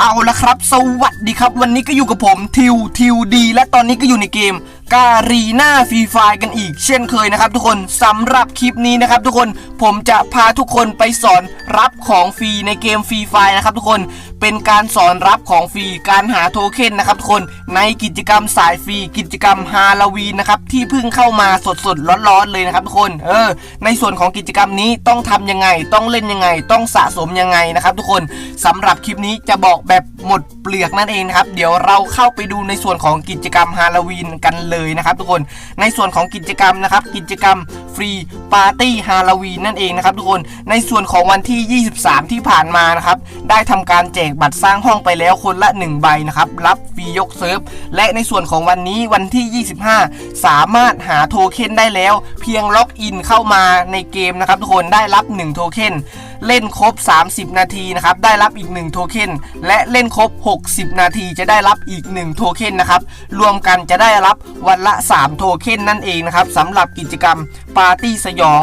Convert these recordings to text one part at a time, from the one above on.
เอาละครับ สวัสดีครับ วันนี้ก็อยู่กับผมทิวทิวดี และตอนนี้ก็อยู่ในเกม การีนาฟรีไฟกันอีก เช่นเคยนะครับทุกคนสำหรับคลิปนี้นะครับทุกคนผมจะพาทุกคนไปสอนรับของฟรีในเกมฟรีไฟนะครับทุกคนเป็นการสอนรับของฟรีการหาโทเค็นนะครับทุกคนในกิจกรรมสายฟรีกิจกรรมฮาโลวีนนะครับที่เพิ่งเข้ามาสดๆร้อนๆเลยนะครับทุกคนเออในส่วนของกิจกรรมนี้ต้องทำยังไง ต้องเล่นยังไง ต้องสะสมยังไงนะครับทุกคนสำหรับคลิปนี้จะบอกแบบหมดเปลือกนั่นเองนะครับเดี๋ยวเราเข้าไปดูในส่วนของกิจกรรมฮาโลวีนกันเลยนะครับทุกคนในส่วนของกิจกรรมนะครับกิจกรรม ฟรีปาร์ตี้ฮาโลวีนนั่นเองนะครับทุกคนในส่วนของวันที่ 23 ที่ผ่านมานะครับได้ทำการแจกบัตรสร้างห้องไปแล้วคนละ 1 ใบนะครับรับฟรียกเซิร์ฟและในส่วนของวันนี้วันที่ 25 สามารถหาโทเค็นได้แล้ว เพียงล็อกอินเข้ามาในเกมนะครับทุกคนได้รับ 1 โทเค็นเล่นครบ 30 นาทีนะครับได้รับอีก 1 โทเค็นและเล่นครบ 60 นาทีจะได้รับอีก 1 โทเค็นนะครับรวมกันจะได้รับวันละ 3 โทเค็นนั่นเองนะครับสำหรับกิจกรรมปาาร์ตี้สยอง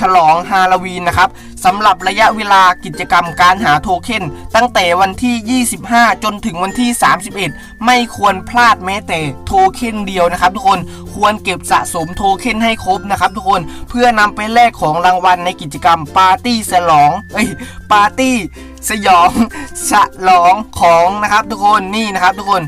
ฉลองฮาโลวีนนะครับสำหรับระยะเวลากิจกรรมการหาโทเค็นตั้งแต่วันที่ 25 จนถึงวันที่ 31 ไม่ควรพลาดแม้แต่โทเค็นเดียวนะครับ ทุกคนควรเก็บสะสมโทเค็นให้ครบนะครับ ทุกคนเพื่อนำไปแลกของรางวัลในกิจกรรมปาร์ตี้ฉลองเอ้ยปาร์ตี้สยองฉลองของนะครับทุกคนนี่นะครับทุกคน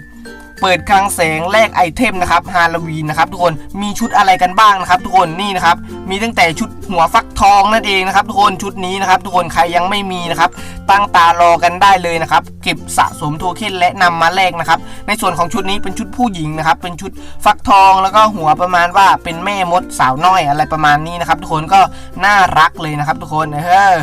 เปิดคลังแสงแลกไอเทมนะครับฮาโลวีนนะครับทุกคนมีชุดอะไรกันบ้างนะครับทุกคนนี่นะครับมีตั้งแต่ชุดหัวฟักทองนั่นเองนะครับทุกคนชุดนี้นะครับทุกคนใครยังไม่มีนะครับตั้งตารอกันได้เลยนะครับเก็บสะสมโทเค็นและนำมาแลกนะครับในส่วนของชุดนี้เป็นชุดผู้หญิงนะครับเป็นชุดฟักทองแล้วก็หัวประมาณว่าเป็นแม่มดสาวน้อยอะไรประมาณนี้นะครับทุกคนก็น่ารักเลยนะครับทุกคนเฮ้ย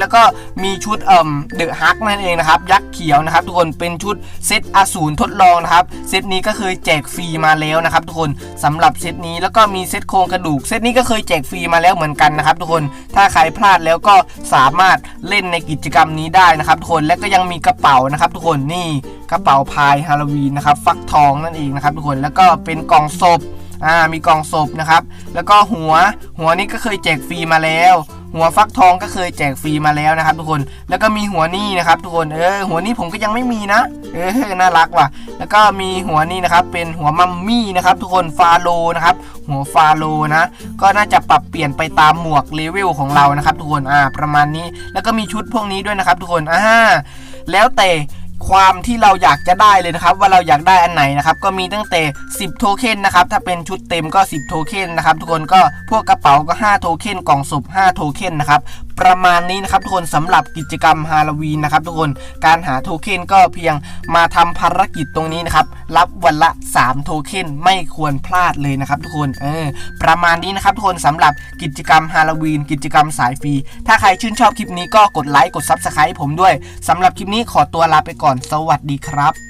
แล้วก็มีชุดเอ่มเดอะฮักนั่นเองนะครับ ยักษ์เขียวนะครับ ทุกคนเป็นชุดเซตอสูรทดลองนะครับเซตนี้ก็เคยแจกฟรีมาแล้วนะครับ ทุกคนสำหรับเซตนี้แล้วก็มีเซตโครงกระดูกเซตนี้ก็เคยแจกฟรีมาแล้วเหมือนกันนะครับ ทุกคนถ้าใครพลาดแล้วก็สามารถเล่นในกิจกรรมนี้ได้นะครับ ทุกคนและก็ยังมีกระเป๋านะครับ ทุกคนนี่กระเป๋าพายฮาโลวีนนะครับฟักทองนั่นเองนะครับ ทุกคนแล้วก็เป็นกล่องศพอ่ามีกล่องศพนะครับ แล้วก็หัวหัวนี้ก็เคยแจกฟรีมาแล้ว หัวฟักทองก็เคยแจกฟรีมาแล้วนะครับ ทุกคน แล้วก็มีหัวนี่นะครับ ทุกคน เออ หัวนี่ผมก็ยังไม่มีนะ เออ น่ารักว่ะ แล้วก็มีหัวนี่นะครับ เป็นหัวมัมมี่นะครับ ทุกคน ฟาโลนะครับ หัวฟาโลนะ ก็น่าจะปรับเปลี่ยนไปตามหมวกเลเวลของเรานะครับ ทุกคน อ่า ประมาณนี้ แล้วก็มีชุดพวกนี้ด้วยนะครับ ทุกคน อ่า แล้วแต่ ความที่เราอยากจะได้เลยนะครับ ว่าเราอยากได้อันไหนนะครับ ก็มีตั้งแต่ 10 โทเค็นนะครับ ถ้าเป็นชุดเต็มก็ 10 โทเค็นนะครับ ทุกคนก็พวกกระเป๋าก็ 5 โทเค็นกล่องศพ5โทเค็นนะครับ ประมาณนี้นะครับทุกคนสำหรับกิจกรรมฮาโลวีนนะครับทุกคนการหาโทเค็นก็เพียงมาทำภารกิจตรงนี้นะครับรับวันละ 3 โทเค็นไม่ควรพลาดเลยนะครับทุกคนเออประมาณนี้นะครับทุกคนสำหรับกิจกรรมฮาโลวีนกิจกรรมสายฟรี ถ้าใครชื่นชอบคลิปนี้ก็กดไลค์กดซับสไครต์ผมด้วยสำหรับคลิปนี้ขอตัวลาไปก่อนสวัสดีครับ